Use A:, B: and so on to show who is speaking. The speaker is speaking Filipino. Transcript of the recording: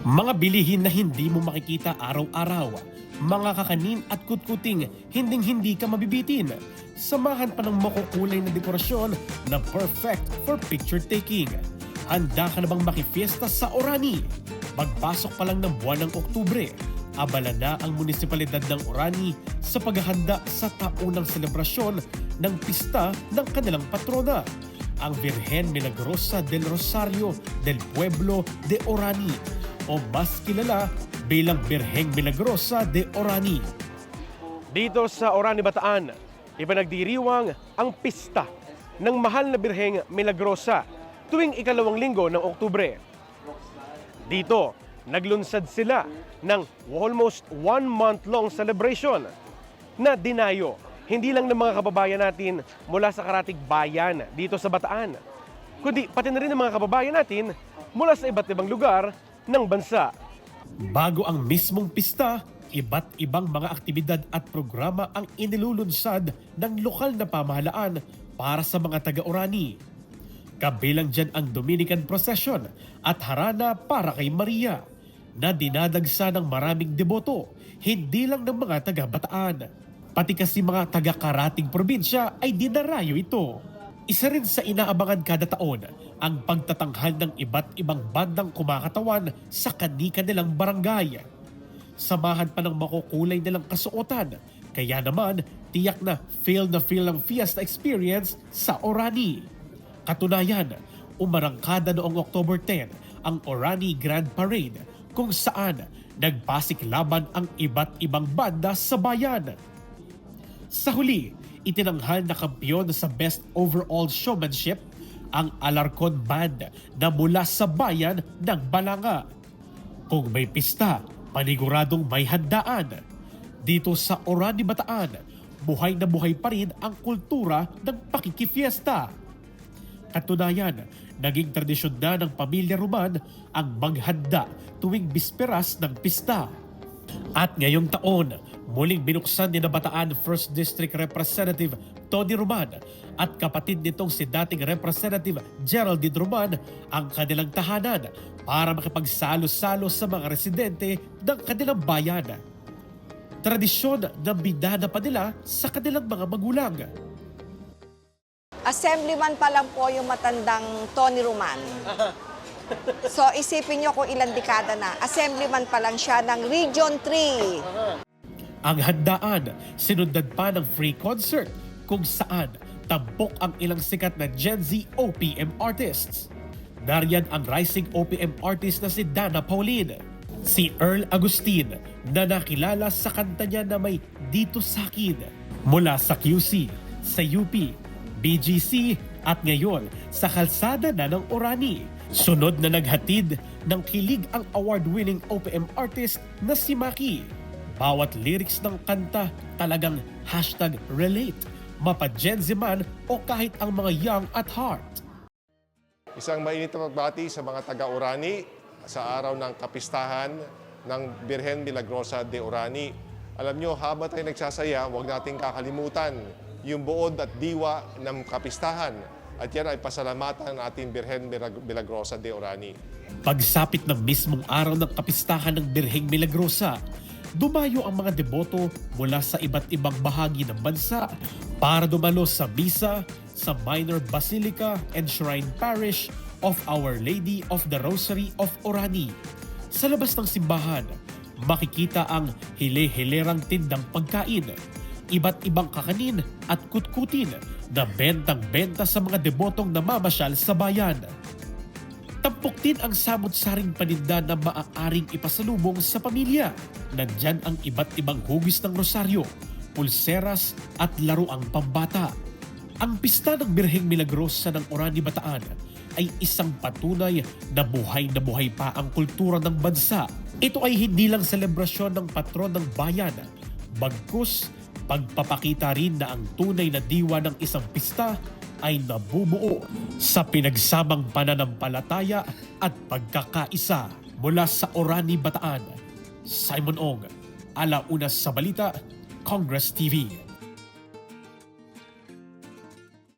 A: Mga bilihin na hindi mo makikita araw-araw. Mga kakanin at kutkuting hinding-hindi ka mabibitin. Samahan pa ng makukulay na dekorasyon na perfect for picture taking. Handa ka na bang makifiesta sa Orani? Pagpasok pa lang ng buwan ng Oktubre, abala na ang munisipalidad ng Orani sa paghahanda sa taunang selebrasyon ng pista ng kanilang patrona, ang Virgen Milagrosa del Rosario del Pueblo de Orani o mas kilala bilang Birheng Milagrosa de Orani. Dito sa Orani Bataan, ipinagdiriwang ang pista ng mahal na Birheng Milagrosa tuwing ikalawang linggo ng Oktubre. Dito, naglunsad sila ng almost one month long celebration na dinayo hindi lang ng mga kababayan natin mula sa karatig bayan dito sa Bataan, kundi pati na rin ng mga kababayan natin mula sa iba't ibang lugar ng bansa. Bago ang mismong pista, iba't ibang mga aktibidad at programa ang inilulunsad ng lokal na pamahalaan para sa mga taga-Orani. Kabilang dyan ang Dominican Procession at harana para kay Maria na dinadagsa ng maraming deboto, hindi lang ng mga taga-Bataan. Pati kasi mga taga-karating probinsya ay dinarayo ito. Isa rin sa inaabangan kada taon ang pagtatanghal ng iba't ibang bandang kumakatawan sa kani-kanilang barangay. Samahan pa ng makukulay nilang kasuotan, kaya naman tiyak na feel na feel ang fiesta experience sa Orani. Katunayan, umarangkada noong October 10 ang Orani Grand Parade kung saan nagpasiklaban ang iba't ibang banda sa bayan. Sa huli, itinanghal na kampiyon sa Best Overall Showmanship ang Alarcon Band na mula sa bayan ng Balanga. Kung may pista, paniguradong may handaan. Dito sa Orani Bataan, buhay na buhay pa rin ang kultura ng pakikifiesta. Katunayan, naging tradisyon na ng pamilya Roman ang maghanda tuwing bisperas ng pista. At ngayong taon, muling binuksan ni Nabataan 1st District Representative Tony Roman at kapatid nitong si dating Representative Geraldine Roman ang kanilang tahanan para makipagsalo-salo sa mga residente ng kanilang bayan. Tradisyon na binana pa nila sa kanilang mga magulang.
B: Assemblyman pa lang po yung matandang Tony Roman. So isipin nyo kung ilang dekada na. Assemblyman pa lang siya ng Region 3.
A: Ang handaan, sinundan pa ng free concert kung saan tampok ang ilang sikat na Gen Z OPM artists. Nariyan ang rising OPM artist na si Dana Pauline, si Earl Agustin na nakilala sa kanta niya na may Dito Sakin mula sa QC, sa UP, BGC at ngayon sa kalsada na ng Orani. Sunod na naghatid ng kilig ang award-winning OPM artist na si Maki. Bawat lyrics ng kanta talagang hashtag relate, mapa Gen Z man o kahit ang mga young at heart.
C: Isang mainit na pagbati sa mga taga-Urani sa araw ng kapistahan ng Birhen Milagrosa de Urani. Alam nyo, habang tayo nagsasaya, huwag nating kakalimutan yung buod at diwa ng kapistahan. At yan ay pasalamatan ng ating Birhen Milag- Milagrosa de Urani.
A: Pagsapit ng mismong araw ng kapistahan ng Birheng Milagrosa, dumayo ang mga deboto mula sa iba't ibang bahagi ng bansa para dumalo sa misa sa Minor Basilica and Shrine Parish of Our Lady of the Rosary of Orani. Sa labas ng simbahan, makikita ang hile-hilerang tindang pagkain, iba't ibang kakanin at kutkutin na bentang-benta sa mga debotong namamasyal sa bayan. Tampok din ang samot-saring paninda na maaaring ipasalubong sa pamilya. Nandyan ang iba't ibang hugis ng rosaryo, pulseras at laruang pambata. Ang pista ng Birheng Milagrosa ng Orani Bataan ay isang patunay na buhay na buhay pa ang kultura ng bansa. Ito ay hindi lang selebrasyon ng patron ng bayan, bagkus pagpapakita rin na ang tunay na diwa ng isang pista ay nabubuo sa pinagsamang pananampalataya at pagkakaisa mula sa Orani Bataan. Simon Ong, Ala Unas sa Balita, Congress TV.